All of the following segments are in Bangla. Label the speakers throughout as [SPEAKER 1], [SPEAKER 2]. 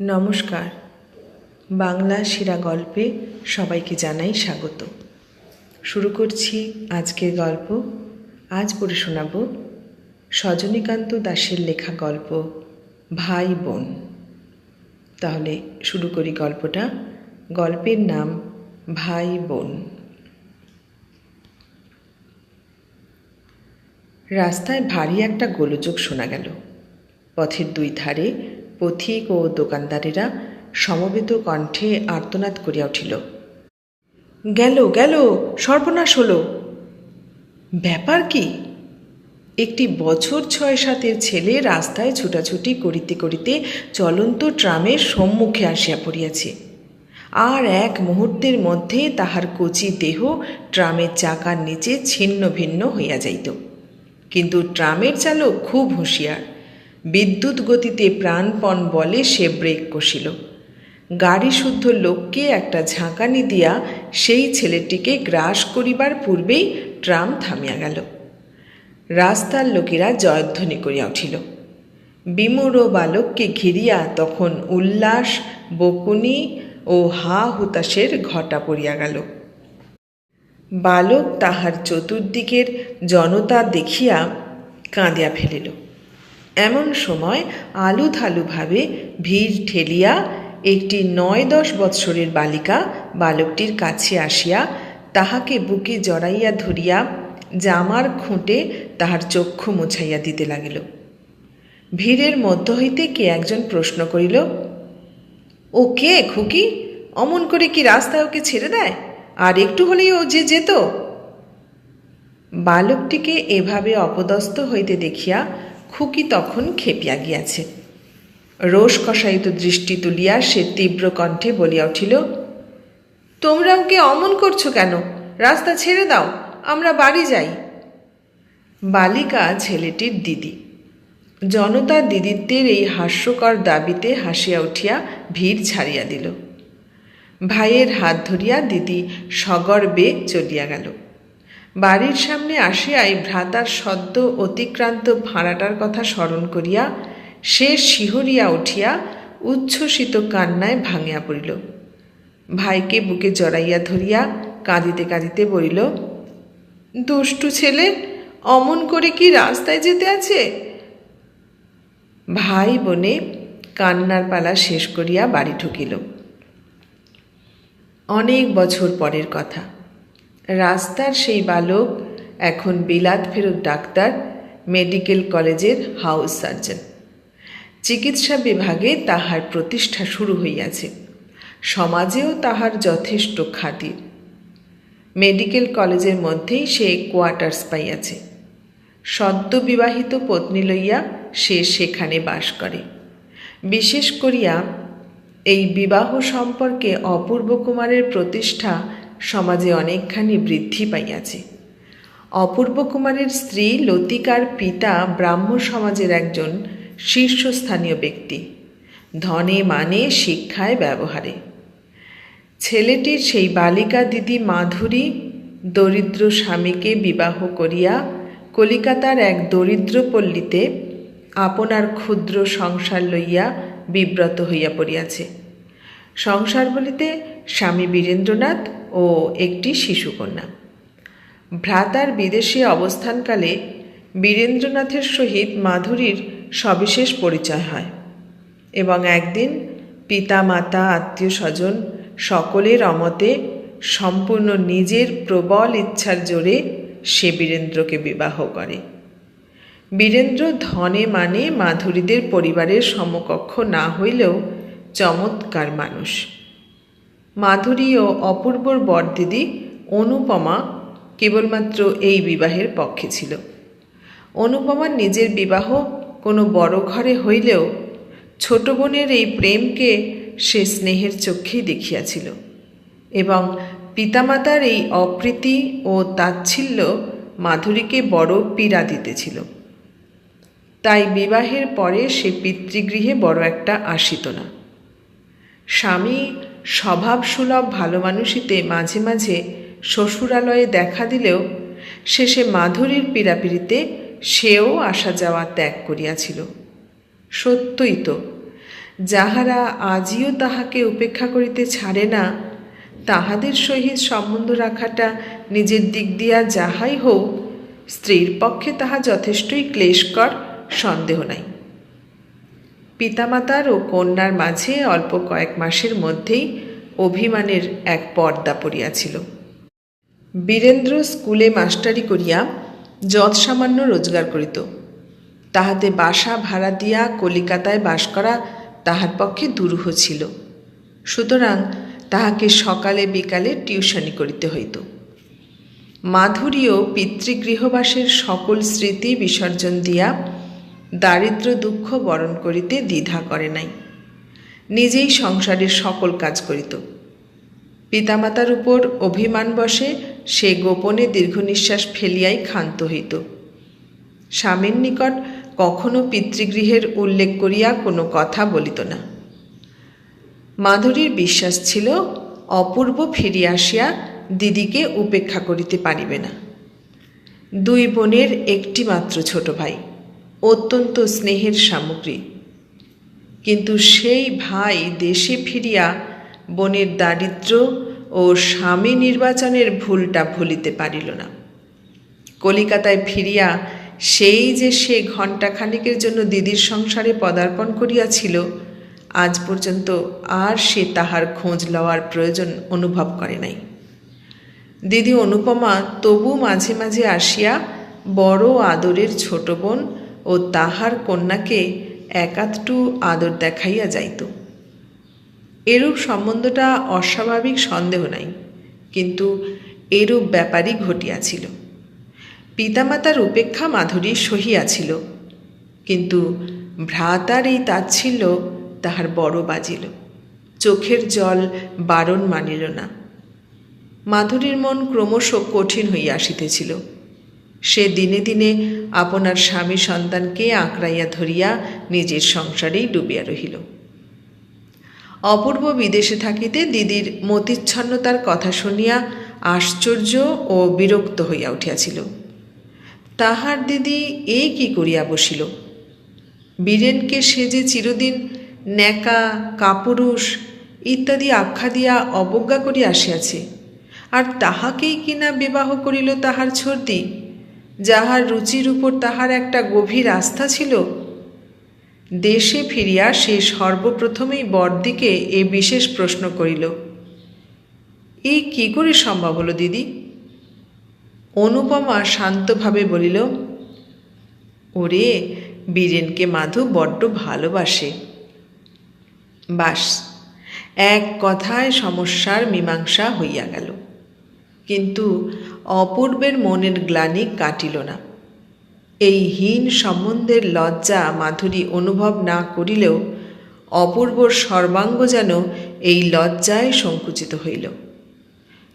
[SPEAKER 1] নমস্কার। বাংলা সেরা গল্পে সবাইকে জানাই স্বাগত। শুরু করছি আজকের গল্প। আজ পড়ে শোনাব সজনীকান্ত দাসের লেখা গল্প, ভাই বোন। তাহলে শুরু করি গল্পটা। গল্পের নাম, ভাই বোন। রাস্তায় ভারী একটা গোলযোগ শোনা গেল। পথের দুই ধারে পথিক ও দোকানদারেরা সমবেত কণ্ঠে আর্তনাদ করিয়া উঠিল। গেল গেল, সর্বনাশ হলো। ব্যাপার কি? একটি বছর ছয় সাতের ছেলে রাস্তায় ছুটাছুটি করিতে করিতে চলন্ত ট্রামের সম্মুখে আসিয়া পড়িয়াছে। আর এক মুহূর্তের মধ্যে তাহার কচি দেহ ট্রামের চাকার নিচে ছিন্ন ভিন্ন হইয়া যাইত। কিন্তু ট্রামের চালক খুব হুঁশিয়ার। বিদ্যুৎ গতিতে প্রাণপণ বলে সে ব্রেক কষিল। গাড়ি শুদ্ধ লোককে একটা ঝাঁকানি দিয়া সেই ছেলেটিকে গ্রাস করিবার পূর্বেই ট্রাম থামিয়া গেল। রাস্তার লোকেরা জয়ধ্বনি করিয়া উঠিল। বিমূঢ় বালককে ঘিরিয়া তখন উল্লাস, বকুনি ও হা হুতাশের ঘটা পড়িয়া গেল। বালক তাহার চতুর্দিকের জনতা দেখিয়া কাঁদিয়া ফেলিল। এমন সময় আলুথালুভাবে ভিড় ঠেলিয়া একটি নয় দশ বৎসরের বালিকা বালকটির কাছে আসিয়া তাহাকে বুকে জড়াইয়া ধরিয়া জামার খুঁটে তাহার চক্ষু মুছাইয়া দিতে লাগিল। ভিড়ের মধ্য হইতে কে একজন প্রশ্ন করিল, ও কে খুকি? অমন করে কি রাস্তায় ওকে ছেড়ে দেয়? আর একটু হলেই ও যে যেত? বালকটিকে এভাবে অপদস্থ হইতে দেখিয়া খুকি তখন খেপিয়া গিয়াছে। রোষ কষায়িত দৃষ্টি তুলিয়া সে তীব্র কণ্ঠে বলিয়া উঠিল, তোমরা ওকে অমন করছ কেন? রাস্তা ছেড়ে দাও, আমরা বাড়ি যাই। বালিকা, ছেলেটির দিদি। জনতার দিদিত্বের এই হাস্যকর দাবিতে হাসিয়া উঠিয়া ভিড় ছাড়িয়া দিল। ভাইয়ের হাত ধরিয়া দিদি সগর্বে চলিয়া গেল। বাড়ির সামনে আসিয়াই ভ্রাতার সদ্য অতিক্রান্ত ভাড়াটার কথা স্মরণ করিয়া সে শিহরিয়া উঠিয়া উচ্ছ্বসিত কান্নায় ভাঙিয়া পড়িল। ভাইকে বুকে জড়াইয়া ধরিয়া কাঁদিতে কাঁদিতে বলিল, দুষ্টু ছেলে, অমন করে কি রাস্তায় যেতে আছে? ভাই বোনে কান্নার পালা শেষ করিয়া বাড়ি ঢুকিল। অনেক বছর পরের কথা। রাস্তার সেই বালক, এখন বিলাত ফেরত ডাক্তার, মেডিকেল কলেজের হাউস সার্জন। চিকিৎসা বিভাগে তাহার প্রতিষ্ঠা শুরু হইয়াছে। সমাজেও তাহার যথেষ্ট খাতির। মেডিকেল কলেজের মধ্যেই সে কোয়ার্টার্স পাইয়াছে। সদ্য বিবাহিত পত্নী লইয়া সে সেখানে বাস করে। বিশেষ করিয়া এই বিবাহ সম্পর্কে অপূর্ব কুমারের প্রতিষ্ঠা সমাজে অনেকখানি বৃদ্ধি পাইয়াছে। অপূর্ব কুমারের স্ত্রী লতিকার পিতা ব্রাহ্ম সমাজের একজন শীর্ষস্থানীয় ব্যক্তি। ধনে মানে শিক্ষায় ব্যবহারে। ছেলেটির সেই বালিকা দিদি মাধুরী দরিদ্র স্বামীকে বিবাহ করিয়া কলিকাতার এক দরিদ্র পল্লীতে আপনার ক্ষুদ্র সংসার লইয়া বিব্রত হইয়া পড়িয়াছে। সংসার বলিতে স্বামী বীরেন্দ্রনাথ ও একটি শিশুকন্যা। ভ্রাতার বিদেশে অবস্থানকালে বীরেন্দ্রনাথের সহিত মাধুরীর সবিশেষ পরিচয় হয় এবং একদিন পিতা, মাতা, আত্মীয় স্বজন সকলের অমতে সম্পূর্ণ নিজের প্রবল ইচ্ছার জোরে সে বীরেন্দ্রকে বিবাহ করে। বীরেন্দ্র ধনে মানে মাধুরীদের পরিবারের সমকক্ষ না হইলেও চমৎকার মানুষ। মাধুরী ও অপূর্বর বরদিদি অনুপমা কেবলমাত্র এই বিবাহের পক্ষে ছিল। অনুপমার নিজের বিবাহ কোনো বড় ঘরে হইলেও ছোট বোনের এই প্রেমকে সে স্নেহের চক্ষেই দেখিয়াছিল এবং পিতামাতার এই অপ্রীতি ও তাচ্ছিল্য মাধুরীকে বড় পীড়া দিতেছিল। তাই বিবাহের পরে সে পিতৃগৃহে বড় একটা আসিত না। স্বামী স্বভাবসুলভ ভালো মানুষিতে মাঝে মাঝে শ্বশুরালয়ে দেখা দিলেও শেষে মাধুরীর পীড়াপিড়িতে সেও আসা যাওয়া ত্যাগ করিয়াছিল। সত্যই তো, যাহারা আজিও তাহাকে উপেক্ষা করিতে ছাড়ে না, তাহাদের সহিত সম্বন্ধ রাখাটা নিজের দিক দিয়া যাহাই হোক, স্ত্রীর পক্ষে তাহা যথেষ্টই ক্লেশকর, সন্দেহ নাই। পিতামাতার ও কন্যার মাঝে অল্প কয়েক মাসের মধ্যেই অভিমানের এক পর্দা পড়িয়াছিল। বীরেন্দ্র স্কুলে মাস্টারি করিয়া যৎ সামান্য রোজগার করিত। তাহাতে বাসা ভাড়া দিয়া কলিকাতায় বাস করা তাহার পক্ষে দুরূহ ছিল। সুতরাং তাহাকে সকালে বিকালে টিউশনি করিতে হইত। মাধুরীও পিতৃগৃহবাসের সকল স্মৃতি বিসর্জন দিয়া দারিদ্র দুঃখ বরণ করিতে দ্বিধা করে নাই। নিজেই সংসারের সকল কাজ করিত। পিতামাতার উপর অভিমান বসে সে গোপনে দীর্ঘ নিঃশ্বাস ফেলিয়াই ক্ষান্ত হইত। স্বামীর নিকট কখনো পিতৃগৃহের উল্লেখ করিয়া কোনো কথা বলিত না। মাধুরীর বিশ্বাস ছিল, অপূর্ব ফিরিয়া আসিয়া দিদিকে উপেক্ষা করিতে পারিবে না। দুই বোনের একটি মাত্র ছোট ভাই। অত্যন্ত স্নেহের সামগ্রী। কিন্তু সেই ভাই দেশে ফিরিয়া বোনের দারিদ্র ও স্বামী নির্বাচনের ভুলটা ভুলিতে পারিল না। কলিকাতায় ফিরিয়া সেই যে সে ঘণ্টাখানিকের জন্য দিদির সংসারে পদার্পণ করিয়াছিল, আজ পর্যন্ত আর সে তাহার খোঁজ লওয়ার প্রয়োজন অনুভব করে নাই। দিদি অনুপমা তবু মাঝে মাঝে আসিয়া বড় আদরের ছোট বোন ও তাহার কন্যাকে একাধটু আদর দেখাইয়া যাইত। এরূপ সম্বন্ধটা অস্বাভাবিক সন্দেহ নাই, কিন্তু এরূপ ব্যাপারই ঘটিয়াছিল। পিতামাতার উপেক্ষা মাধুরী সহিয়াছিল কিন্তু ভ্রাতার এই তাচ্ছিল্য তাহার বড় বাজিল। চোখের জল বারণ মানিল না। মাধুরীর মন ক্রমশ কঠিন হইয়া আসিতেছিল। সে দিনে দিনে আপনার স্বামী সন্তানকে আঁকড়াইয়া ধরিয়া নিজের সংসারেই ডুবিয়া রহিল। অপূর্ব বিদেশে থাকিতে দিদির মতিচ্ছন্নতার কথা শুনিয়া আশ্চর্য ও বিরক্ত হইয়া উঠিয়াছিল। তাহার দিদি এ কি করিয়া বসিল? বীরেনকে সে যে চিরদিন ন্যাকা, কাপুরুষ ইত্যাদি আখ্যা দিয়া অবজ্ঞা করিয়া আসিয়াছে, আর তাহাকেই কিনা বিবাহ করিল তাহার ছর্দি যাহার রুচির উপর তাহার একটা গভীর আস্থা ছিল, দেশে ফিরিয়া সে সর্বপ্রথমেই বরদিকে এ বিশেষ প্রশ্ন করিল এই কি করে সম্ভব হলো দিদি? অনুপমা শান্তভাবে বলিল, ওরে, বীরেনকে মাধু বড্ড ভালোবাসে। বাস, এক কথায় সমস্যার মীমাংসা হইয়া গেল। কিন্তু অপূর্বের মনের গ্লানি কাটিল না। এই হীন সম্বন্ধের লজ্জা মাধুরী অনুভব না করিলেও অপূর্বর সর্বাঙ্গ যেন এই লজ্জায় সংকুচিত হইল।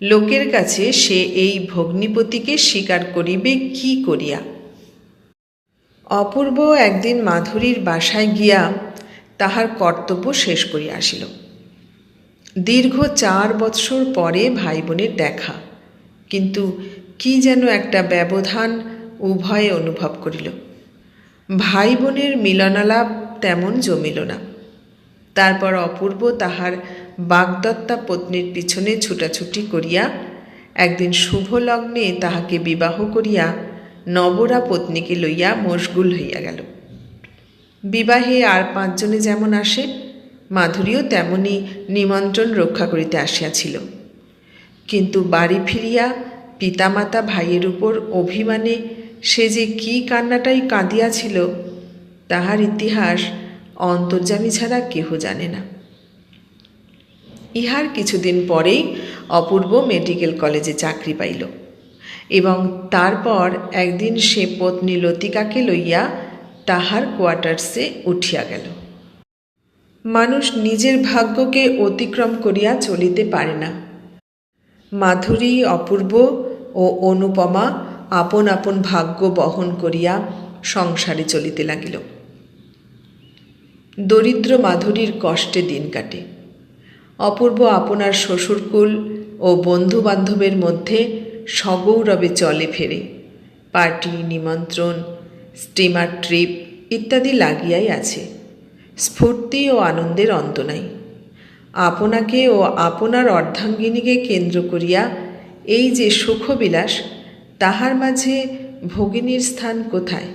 [SPEAKER 1] লোকের কাছে সে এই ভগ্নিপতিকে স্বীকার করিবে কি করিয়া? অপূর্ব একদিন মাধুরীর বাসায় গিয়া তাহার কর্তব্য শেষ করিয়া আসিল। দীর্ঘ চার বৎসর পরে ভাই বোনের দেখা। কিন্তু কি যেন একটা ব্যবধান উভয়ে অনুভব করিল। ভাই বোনের মিলনালাপ তেমন জমিল না। তারপর অপূর্ব তাহার বাগদত্তা পত্নীর পিছনে ছুটাছুটি করিয়া একদিন শুভ লগ্নে তাহাকে বিবাহ করিয়া নবরা পত্নীকে লইয়া মশগুল হইয়া গেল। বিবাহে আর পাঁচজনে যেমন আসে, মাধুরীও তেমনি নিমন্ত্রণ রক্ষা করিতে আসিয়াছিল। কিন্তু বাড়ি ফিরিয়া পিতামাতা ভাইয়ের উপর অভিমানে সে যে কি কান্নাটাই কাঁদিয়াছিল, তাহার ইতিহাস অন্তর্জামী ছাড়া কেহ জানে না। ইহার কিছুদিন পরেই অপূর্ব মেডিকেল কলেজে চাকরি পাইল এবং তারপর একদিন সে পত্নী লতিকাকে লইয়া তাহার কোয়ার্টার্সে উঠিয়া গেল। মানুষ নিজের ভাগ্যকে অতিক্রম করিয়া চলিতে পারে না। মাধুরী, অপূর্ব ও অনুপমা আপন আপন ভাগ্য বহন করিয়া সংসারে চলিতে লাগিল। দরিদ্র মাধুরীর কষ্টে দিন কাটে। অপূর্ব আপনার শ্বশুরকুল ও বন্ধু বান্ধবের মধ্যে সগৌরবে চলে ফেরে। পার্টি, নিমন্ত্রণ, স্টিমার ট্রিপ ইত্যাদি লাগিয়াই আছে। স্ফূর্তি ও আনন্দের অন্ত নাই। আপনাকে ও আপনার অর্ধাঙ্গিনীকে কেন্দ্র করিয়া এই যে সুখবিলাস, তাহার মাঝে ভগিনীর স্থান কোথায়?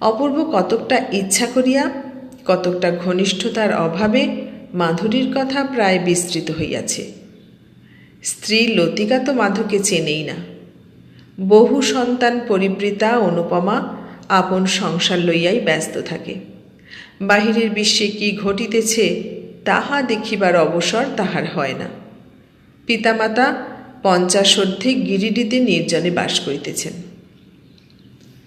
[SPEAKER 1] অপূর্ব কতকটা ইচ্ছা করিয়া, কতকটা ঘনিষ্ঠতার অভাবে মাধুরীর কথা প্রায় বিস্তৃত হইয়াছে। স্ত্রী লতিকা তো মাধুকে চেনেই না। বহু সন্তান পরিবৃতা অনুপমা আপন সংসার লইয়াই ব্যস্ত থাকে। বাহিরের বিশ্বে কি ঘটিতেছে তাহা দেখিবার অবসর তাহার হয় না। পিতামাতা পঞ্চাশোর্ধে গিরিডিতে নির্জনে বাস করিতেছেন।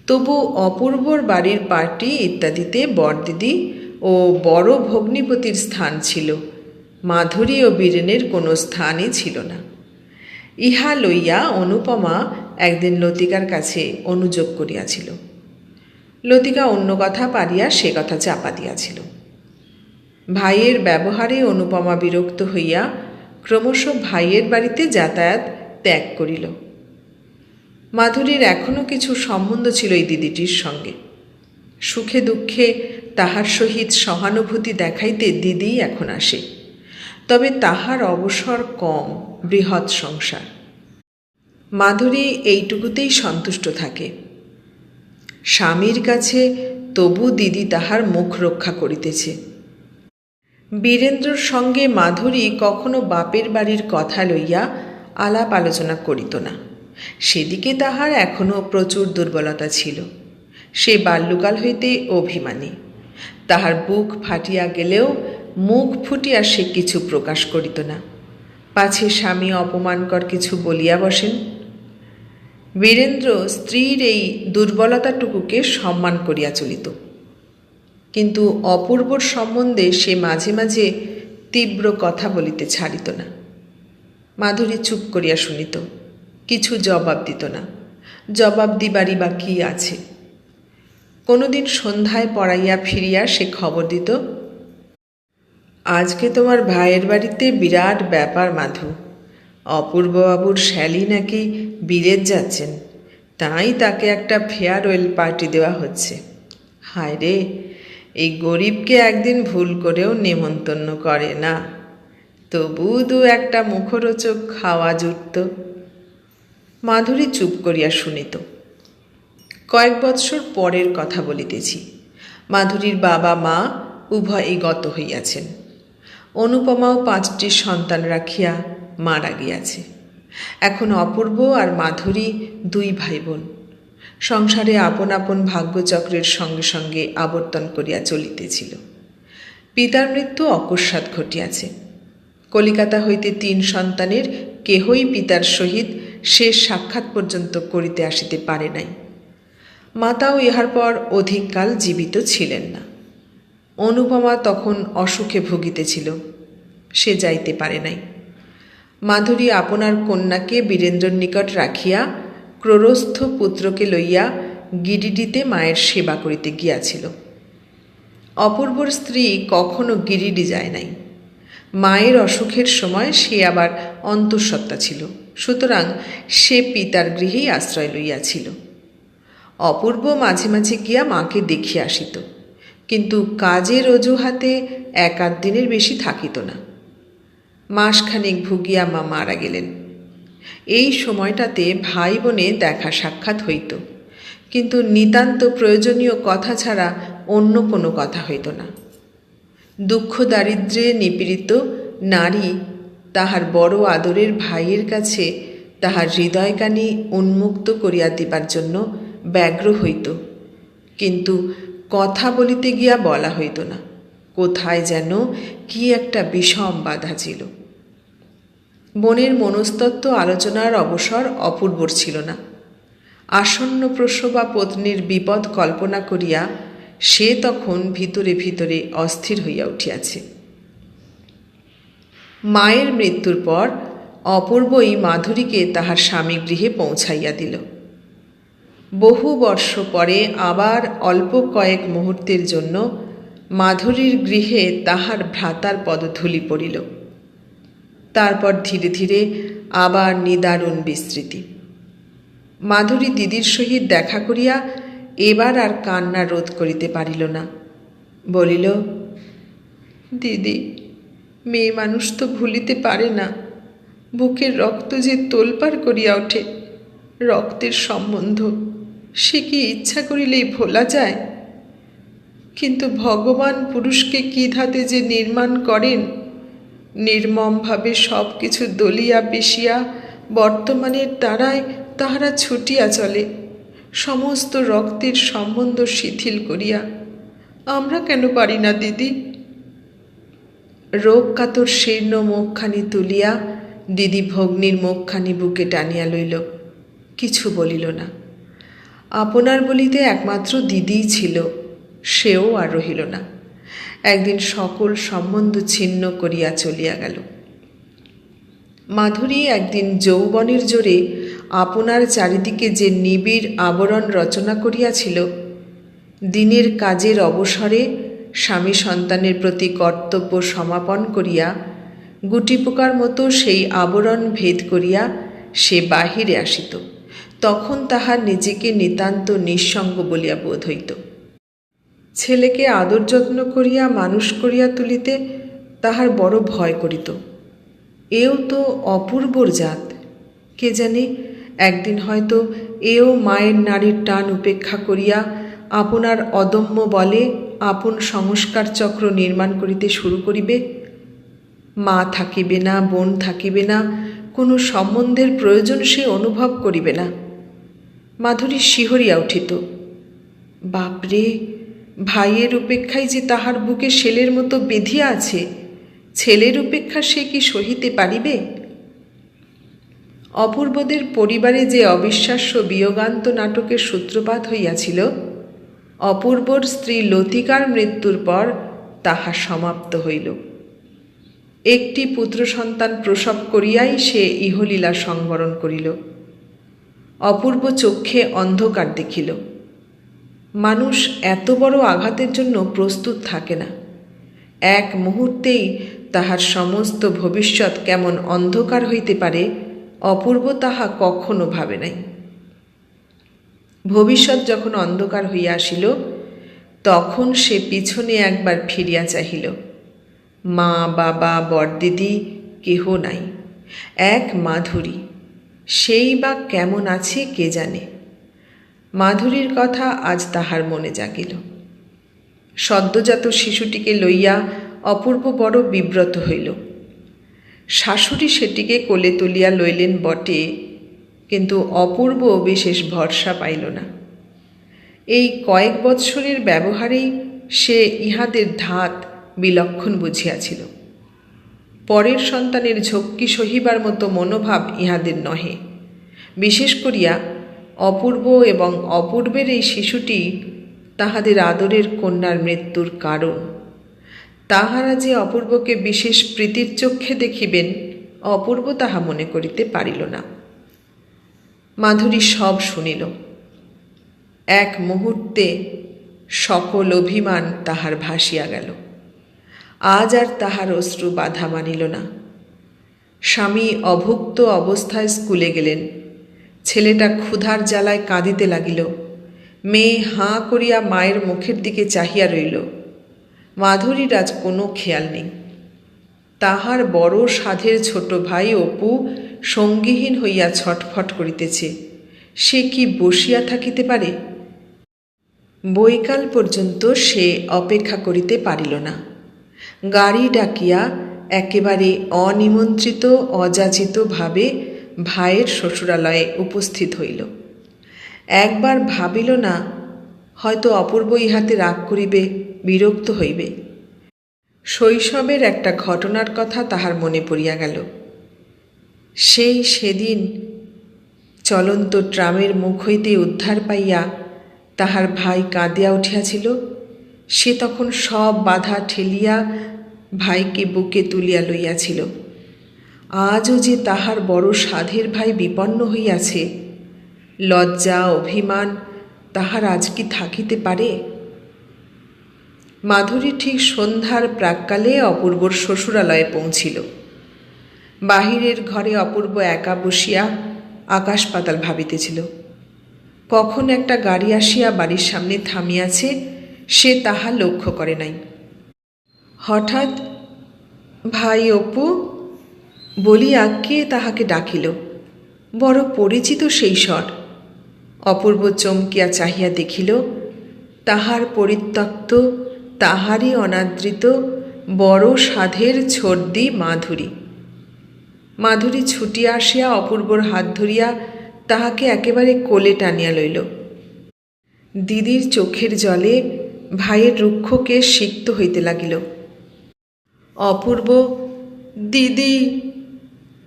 [SPEAKER 1] তবু অপূর্বর বাড়ির পার্টি ইত্যাদিতে বরদিদি ও বড় ভগ্নিপতির স্থান ছিল। মাধুরী ও বীরেনের কোনো স্থানই ছিল না। ইহা লইয়া অনুপমা একদিন লতিকার কাছে অনুযোগ করিয়াছিল। লতিকা অন্য কথা পারিয়া সে কথা চাপা দিয়াছিল। ভাইয়ের ব্যবহারে অনুপমা বিরক্ত হইয়া ক্রমশ ভাইয়ের বাড়িতে যাতায়াত ত্যাগ করিল। মাধুরীর এখনও কিছু সম্বন্ধ ছিল এই দিদিটির সঙ্গে। সুখে দুঃখে তাহার সহিত সহানুভূতি দেখাইতে দিদি এখন আসে। তবে তাহার অবসর কম, বৃহৎ সংসার। মাধুরী এইটুকুতেই সন্তুষ্ট থাকে। স্বামীর কাছে তবু দিদি তাহার মুখ রক্ষা করিতেছে। বীরেন্দ্রর সঙ্গে মাধুরী কখনো বাপের বাড়ির কথা লইয়া আলাপ আলোচনা করিত না। সেদিকে তাহার এখনও প্রচুর দুর্বলতা ছিল। সে বাল্যকাল হইতে অভিমানী। তাহার বুক ফাটিয়া গেলেও মুখ ফুটিয়া সে কিছু প্রকাশ করিত না। পাছে স্বামী অপমানকর কিছু বলিয়া বসেন। বীরেন্দ্র স্ত্রীর এই দুর্বলতাটুকুকে সম্মান করিয়া চলিত। কিন্তু অপূর্বর সম্বন্ধে সে মাঝে মাঝে তীব্র কথা বলিতে ছাড়িত না। মাধুরী চুপ করিয়া শুনিত, কিছু জবাব দিত না। জবাব দিবারই বা কী আছে? কোনোদিন সন্ধ্যায় পড়াইয়া ফিরিয়া সে খবর দিত, আজকে তোমার ভাইয়ের বাড়িতে বিরাট ব্যাপার, মাধু। অপূর্ববাবুর শ্যালি নাকি বিলেত যাচ্ছেন। তাই তাকে একটা ফেয়ারওয়েল পার্টি দেওয়া হচ্ছে। হায় রে এই গরিবকে একদিন ভুল করেও নেমন্তন্ন করে না। তবু দু একটা মুখরোচক খাওয়া জুটত মাধুরী চুপ করিয়া শুনিত। কয়েক বৎসর পরের কথা বলিতেছি। মাধুরীর বাবা, মা উভয়ই গত হইয়াছেন। অনুপমাও পাঁচটি সন্তান রাখিয়া মারা গিয়াছে এখন অপূর্ব আর মাধুরী দুই ভাই বোন সংসারে আপন আপন ভাগ্যচক্রের সঙ্গে সঙ্গে আবর্তন করিয়া চলিতেছিল। পিতার মৃত্যু অকস্মাৎ ঘটিয়াছে। কলিকাতা হইতে তিন সন্তানের কেহই পিতার সহিত শেষ সাক্ষাৎ পর্যন্ত করিতে আসিতে পারে নাই। মাতাও ইহার পর অধিককাল জীবিত ছিলেন না। অনুপমা তখন অসুখে ভুগিতেছিল, সে যাইতে পারে নাই। মাধুরী আপনার কন্যাকে বীরেন্দ্রর নিকট রাখিয়া ক্রোরস্থ পুত্রকে লইয়া গিরিডিতে মায়ের সেবা করিতে গিয়াছিল। অপূর্বর স্ত্রী কখনো গিরিডি যায় নাই। মায়ের অসুখের সময় সে আবার অন্তঃসত্ত্বা ছিল, সুতরাং সে পিতার গৃহেই আশ্রয় লইয়াছিল। অপূর্ব মাঝে মাঝে গিয়া মাকে দেখিয়া আসিত, কিন্তু কাজের অজুহাতে এক আধ দিনের বেশি থাকিত না। মাসখানেক ভুগিয়া মা মারা গেলেন। এই সময়টাতে ভাই বোনে দেখা সাক্ষাৎ হইত। কিন্তু নিতান্ত প্রয়োজনীয় কথা ছাড়া অন্য কোনো কথা হইত না। দুঃখ দারিদ্রে নিপীড়িত নারী তাহার বড় আদরের ভাইয়ের কাছে তাহার হৃদয়কানি উন্মুক্ত করিয়া দিবার জন্য ব্যগ্র হইত। কিন্তু কথা বলিতে গিয়া বলা হইত না, কোথায় যেন কি একটা বিষম বাধা ছিল। বনের মনস্তত্ত্ব আলোচনার অবসর অপূর্বর ছিল না। আসন্ন প্রসবা পত্নীর বিপদ কল্পনা করিয়া সে তখন ভিতরে ভিতরে অস্থির হইয়া উঠিয়াছে। মায়ের মৃত্যুর পর অপূর্বই মাধুরীকে তাহার স্বামী গৃহে পৌঁছাইয়া দিল। বহু বর্ষ পরে আবার অল্প কয়েক মুহূর্তের জন্য মাধুরীর গৃহে তাহার ভ্রাতার পদধূলি পড়িল। তারপর ধীরে ধীরে আবার নিদারুণ বিস্তৃতি। মাধুরী দিদির সহিত দেখা করিয়া এবার আর কান্না রোধ করিতে পারিল না। বলিল, দিদি, মেয়ে মানুষ তো ভুলিতে পারে না। বুকের রক্ত যে তোলপাড় করিয়া ওঠে, রক্তের সম্বন্ধ, সে কি ইচ্ছা করিলেই ভোলা যায়? কিন্তু ভগবান পুরুষকে কী ধাতে যে নির্মাণ করেন নির্মমভাবে সব কিছু দলিয়া পিষিয়া বর্তমানের দ্বারায় তাহারা ছুটিয়া চলে। সমস্ত রক্তের সম্বন্ধ শিথিল করিয়া। আমরা কেন পারি না, দিদি? রোগ কাতর শীর্ণ মুখখানি তুলিয়া দিদি ভগ্নির মুখখানি বুকে টানিয়া লইল। কিছু বলিল না। আপনার বলিতে একমাত্র দিদিই ছিল, সেও আর রহিল না। একদিন সকল সম্বন্ধ ছিন্ন করিয়া চলিয়া গেল। মাধুরী একদিন যৌবনের জোরে আপনার চারিদিকে যে নিবিড় আবরণ রচনা করিয়াছিল, দিনের কাজের অবসরে স্বামী সন্তানের প্রতি কর্তব্য সমাপন করিয়া গুটি পোকার মতো সেই আবরণ ভেদ করিয়া সে বাহিরে আসিত। তখন তাহার নিজেকে নিতান্ত নিঃসঙ্গ বলিয়া বোধ হইত। ছেলেকে আদর যত্ন করিয়া মানুষ করিয়া তুলিতে তাহার বড় ভয় করিত। এও তো অপূর্বর জাত। কে জানে, একদিন হয়তো এও মায়ের নারীর টান উপেক্ষা করিয়া আপনার অদম্য বলে আপন সংস্কার চক্র নির্মাণ করিতে শুরু করিবে। মা থাকিবে না, বোন থাকিবে না, কোনো সম্বন্ধের প্রয়োজন সে অনুভব করিবে না। মাধুরী শিহরিয়া উঠিত। বাপরে! ভাইয়ের উপেক্ষায় যে তাহার বুকে শেলের মতো বেঁধিয়া আছে, ছেলের উপেক্ষা সে কি সহিতে পারিবে? অপূর্বদের পরিবারে যে অবিশ্বাস্য বিয়োগান্ত নাটকের সূত্রপাত হইয়াছিল, অপূর্বর স্ত্রী লতিকার মৃত্যুর পর তাহা সমাপ্ত হইল। একটি পুত্র সন্তান প্রসব করিয়াই সে ইহলীলা সংবরণ করিল। অপূর্ব চক্ষে অন্ধকার দেখিল। মানুষ এত বড় আঘাতের জন্য প্রস্তুত থাকে না। এক মুহূর্তেই তাহার সমস্ত ভবিষ্যৎ কেমন অন্ধকার হইতে পারে, অপূর্ব তাহা কখনো ভাবে নাই। ভবিষ্যৎ যখন অন্ধকার হইয়া আসিল, তখন সে পিছনে একবার ফিরিয়া চাহিল। মা, বাবা, বরদিদি কেহ নাই, এক মাধুরী, সেই বা কেমন আছে কে জানে? মাধুরীর কথা আজ তাহার মনে জাগিল। সদ্যজাত শিশুটিকে লইয়া অপূর্ব বড় বিব্রত হইল। শাশুড়ি সেটিকে কোলে তুলিয়া লইলেন বটে, কিন্তু অপূর্ব বিশেষ ভরসা পাইল না। এই কয়েক বৎসরের ব্যবহারেই সে ইহাদের ধাত বিলক্ষণ বুঝিয়াছিল। পরের সন্তানের ঝক্কি সহিবার মতো মনোভাব ইহাদের নহে, বিশেষ করিয়া অপূর্ব এবং অপূর্বের এই শিশুটি তাহাদের আদরের কন্যার মৃত্যুর কারণ। তাহারা যে অপূর্বকে বিশেষ প্রীতির চক্ষে দেখিবেন, অপূর্ব তাহা মনে করিতে পারিল না। মাধুরী সব শুনিল। এক মুহূর্তে সকল অভিমান তাহার ভাসিয়া গেল। আজ আর তাহার অশ্রু বাধা মানিল না। স্বামী অভুক্ত অবস্থায় স্কুলে গেলেন। ছেলেটা ক্ষুধার জ্বালায় কাঁদিতে লাগিল। মেয়ে হাঁ করিয়া মায়ের মুখের দিকে চাহিয়া রইল। মাধুরীর আজ কোনো খেয়াল নেই। তাহার বড় সাধের ছোট ভাই অপু সঙ্গীহীন হইয়া ছটফট করিতেছে। সে কি বসিয়া থাকিতে পারে? বৈকাল পর্যন্ত সে অপেক্ষা করিতে পারিল না। গাড়ি ডাকিয়া একেবারে অনিমন্ত্রিত অযাচিতভাবে ভাইয়ের শ্বশুরালয়ে উপস্থিত হইল। একবার ভাবিল না, হয়তো অপূর্ব ইহাতে রাগ করিবে, বিরক্ত হইবে। শৈশবের একটা ঘটনার কথা তাহার মনে পড়িয়া গেল। সেই সেদিন চলন্ত ট্রামের মুখ হইতে উদ্ধার পাইয়া তাহার ভাই কাঁদিয়া উঠিয়াছিল। সে তখন সব বাধা ঠেলিয়া ভাইকে বুকে তুলিয়া লইয়াছিল। আজও যে তাহার বড় সাধের ভাই বিপন্ন হইয়াছে, লজ্জা, অভিমান তাহার আজ কি থাকিতে পারে? মাধুরী ঠিক সন্ধ্যার প্রাককালে অপূর্বর শ্বশুরালয়ে পৌঁছিল। বাহিরের ঘরে অপূর্ব একা বসিয়া আকাশ পাতাল ভাবিতেছিল। কখন একটা গাড়ি আসিয়া বাড়ির সামনে থামিয়াছে, সে তাহা লক্ষ্য করে নাই। হঠাৎ, ভাই অপু বলিয়া কে তাহাকে ডাকিল? বড় পরিচিত সেই স্বর। অপূর্ব চমকিয়া চাহিয়া দেখিল, তাহার পরিত্যক্ত, তাহারই অনাদৃত, বড় সাধের ছর্দি মাধুরী। মাধুরী ছুটিয়া আসিয়া অপূর্বর হাত ধরিয়া তাহাকে একেবারে কোলে টানিয়া লইল। দিদির চোখের জলে ভাইয়ের রুক্ষকে সিক্ত হইতে লাগিল। অপূর্ব, দিদি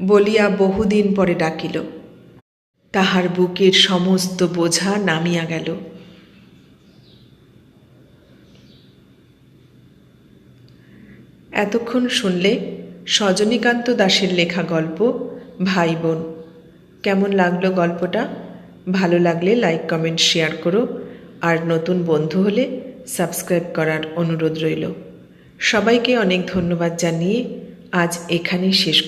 [SPEAKER 1] বলিয়া বহুদিন পরে ডাকিল। তাহার বুকের সমস্ত বোঝা নামিয়া গেল। এতক্ষণ শুনলে সজনীকান্ত দাসের লেখা গল্প, ভাই বোন। কেমন লাগল গল্পটা? ভালো লাগলে লাইক, কমেন্ট, শেয়ার করো। আর নতুন বন্ধু হলে সাবস্ক্রাইব করার অনুরোধ রইল। সবাইকে অনেক ধন্যবাদ জানিয়ে আজ এখানেই শেষ